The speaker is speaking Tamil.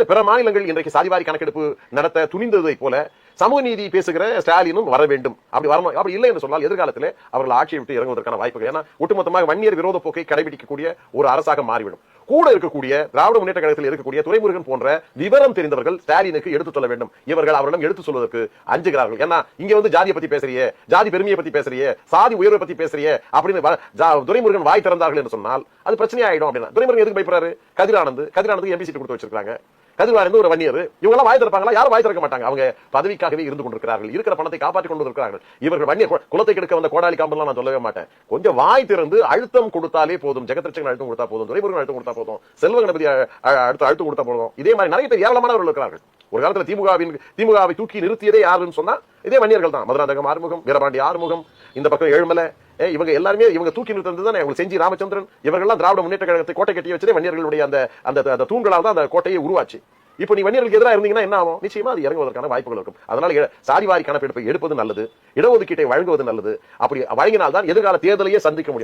பிற பிற மாநிலங்கள் இன்றைக்கு சாதிவாரி கணக்கெடுப்பு நடத்த துணிந்ததை போல சமூக நீதி பேசுகிற ஸ்டாலினும் வர வேண்டும். அப்படி வரணும். அப்படி இல்லை என்று சொன்னால் எதிர்காலத்தில் அவர்கள் ஆட்சியை விட்டு இறங்குவதற்கான வாய்ப்புகள். ஏன்னா ஒட்டுமொத்தமாக வன்னியர் விரோத போக்கை கடைபிடிக்கக்கூடிய ஒரு அரசாக மாறிவிடும். கூட இருக்கக்கூடிய திராவிட முன்னேற்ற கழகத்தில் இருக்கக்கூடிய துறைமுருகன் போன்ற விவரம் தெரிந்தவர்கள் ஸ்டாலினுக்கு எடுத்து சொல்ல வேண்டும். இவர்கள் அவரிடம் எடுத்து சொல்வதற்கு அஞ்சுகிறார்கள். ஏன்னா இங்க வந்து ஜாதியை பத்தி பேசுறியே ஜாதி பெருமையை பத்தி பேசுறியே சாதி உயர்வை பத்தி பேசுறியே அப்படின்னு துறைமுருகன் துரைமுருகன் வாய் திறந்தார்கள் என்று சொன்னால் அது பிரச்சனை ஆயிடும் அப்படின்னா. துரைமுருகன் எதுக்கு பயப்படுறாரு? கதிரானந்து கதிரானந்து எம்பி சீட் கொடுத்து வச்சிருக்காங்க கதிர்வாரந்து ஒரு வன்னியர். இவங்கெல்லாம் வாய் திறப்பாங்களா? யாரும் வாய் திறக்க மாட்டாங்க. அவங்க பதவிக்காகவே இருந்து கொண்டிருக்கிறார்கள். இருக்கிற பணத்தை காப்பாற்றி கொண்டு இருக்கிறார்கள் இவர்கள் வன்னியர். குலத்தை கெடுக்க வந்த கோடாலி காம்பெல்லாம் நான் சொல்லவே மாட்டேன். கொஞ்சம் வாய் திறந்து அழுத்தம் கொடுத்தாலே போதும். ஜெகத்ரட்சகன் அழுத்தம் கொடுத்தா போதும். துரைமுருகன் அழுத்தம் கொடுத்தா போதும். செல்வ கணபதி அடுத்து அழுத்தம் கொடுத்தா போதும். இதே மாதிரி நிறைய பேர் ஏராளமானவர்கள் இருக்கிறார்கள். ஒரு காலத்துல திமுகவின் திமுகவை தூக்கி நிறுத்தியதே யாருன்னு சொன்னா இதே வன்னியர்கள் தான். மதுராந்தகம் ஆறுமுகம் வீரபாண்டி ஆறுமுகம் இந்த பக்கம் ஏழுமலை இவங்க எல்லாருமே இவங்க தூக்கி நிறுத்தது தான்? இவங்க செஞ்சி ராமச்சந்திரன் இவர்கள்லாம் திராவிட முன்னேற்ற கழகத்தை கோட்டை கட்டி வச்சதே வன்னியர்களுடைய அந்த அந்த அந்த தூண்களால் தான் அந்த கோட்டையை உருவாச்சு. இப்போ நீ வன்னியர்களுக்கு எதிராக இருந்தீங்கன்னா என்ன ஆகும்? நிச்சயமா அது இறங்குவதற்கான வாய்ப்புகள் இருக்கும். அதனால சாதிவாரி கணக்கெடுப்பை எடுப்பது நல்லது இடஒதுக்கீட்டை வழங்குவது நல்லது. அப்படி வழங்கினால்தான் எதிர்கால தேர்தலையே சந்திக்க முடியும்.